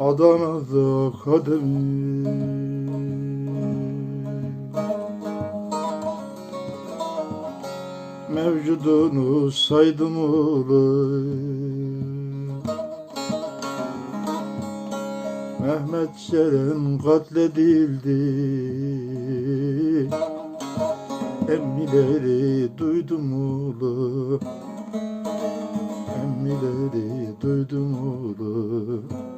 Adana'da kademi Mevcudunu saydım oğlum. Mehmet Ceren katledildi. Emmileri duydum oğlum. Emmileri duydum oğlum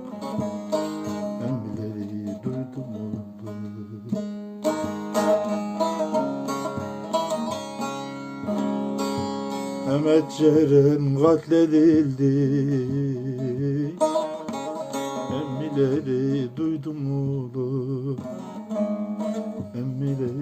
Mehmet Ceren katledildi. Emmileri duydum oğlum. Emmileri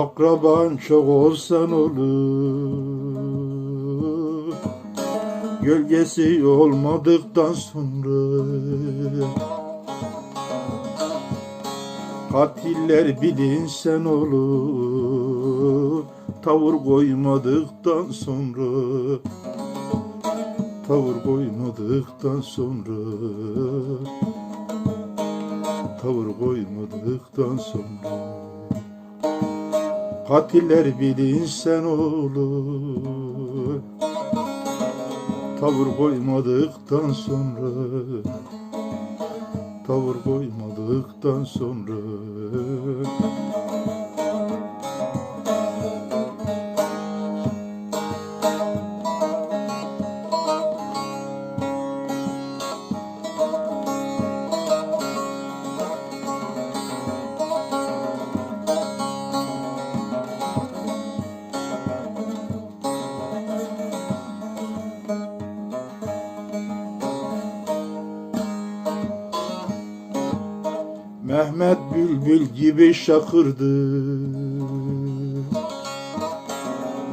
Akraban çok olsan olur. Gölgesi olmadıktan sonra Katiller bilinsen olur. Tavır koymadıktan sonra Tavır koymadıktan sonra Tavır koymadıktan sonra Katiller bilinsen olur. Tavır koymadıktan sonra Tavır koymadıktan sonra Mehmet Bülbül gibi şakırdı.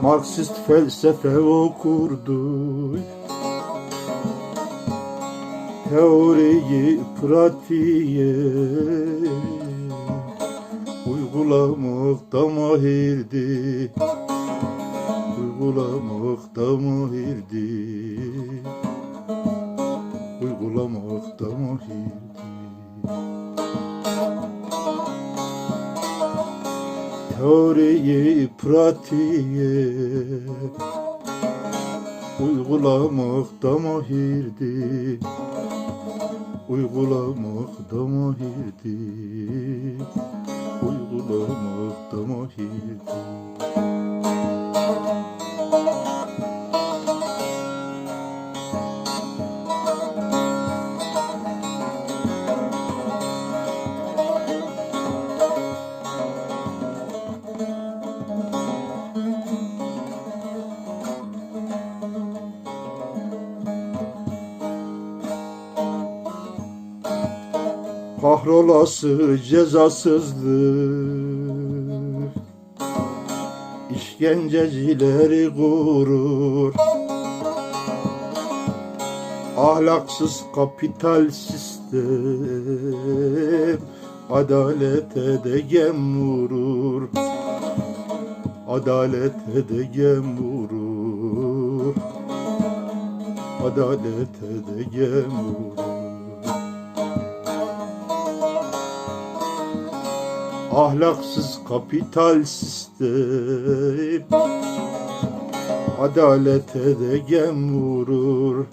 Marksist felsefe okurdu. Teoriyi pratiğe Uygulamakta mahirdi. Uygulamakta mahirdi. Uygulamakta mahirdi Teoriyi pratiğe Uygulamakta mahirdi. Uygulamakta mahirdi. Uygulamakta mahirdi Kahrolası cezasızlık İşkencecileri korur Ahlaksız kapital sistem Adalete de gem vurur. Adalete de gem vurur. Adalete de gem vurur ahlaksız kapital sistem Adalete de gem vurur.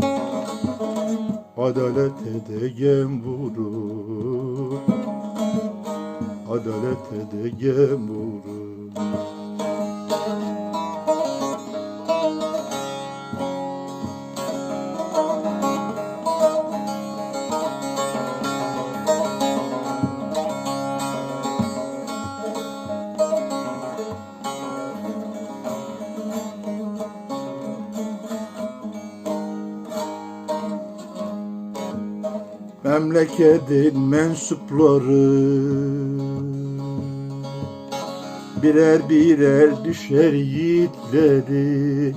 Adalete de gem vurur. Adalete de gem vurur memleketin mensupları Birer birer düşer yiğitleri.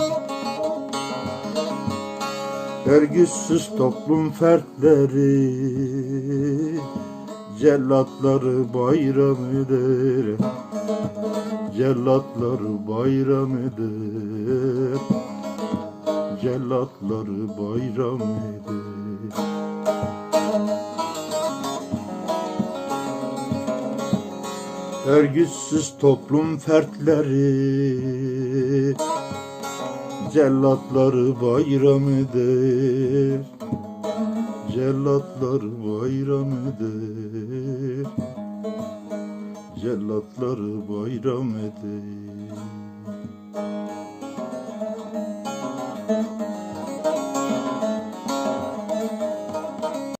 Örgütsüz toplum fertleri Cellatları bayram eder. Cellatları bayram eder. Cellatları bayram eder. Örgütsüz toplum fertleri Cellatları bayramıdır. Cellatları bayramıdır. Cellatları bayramıdır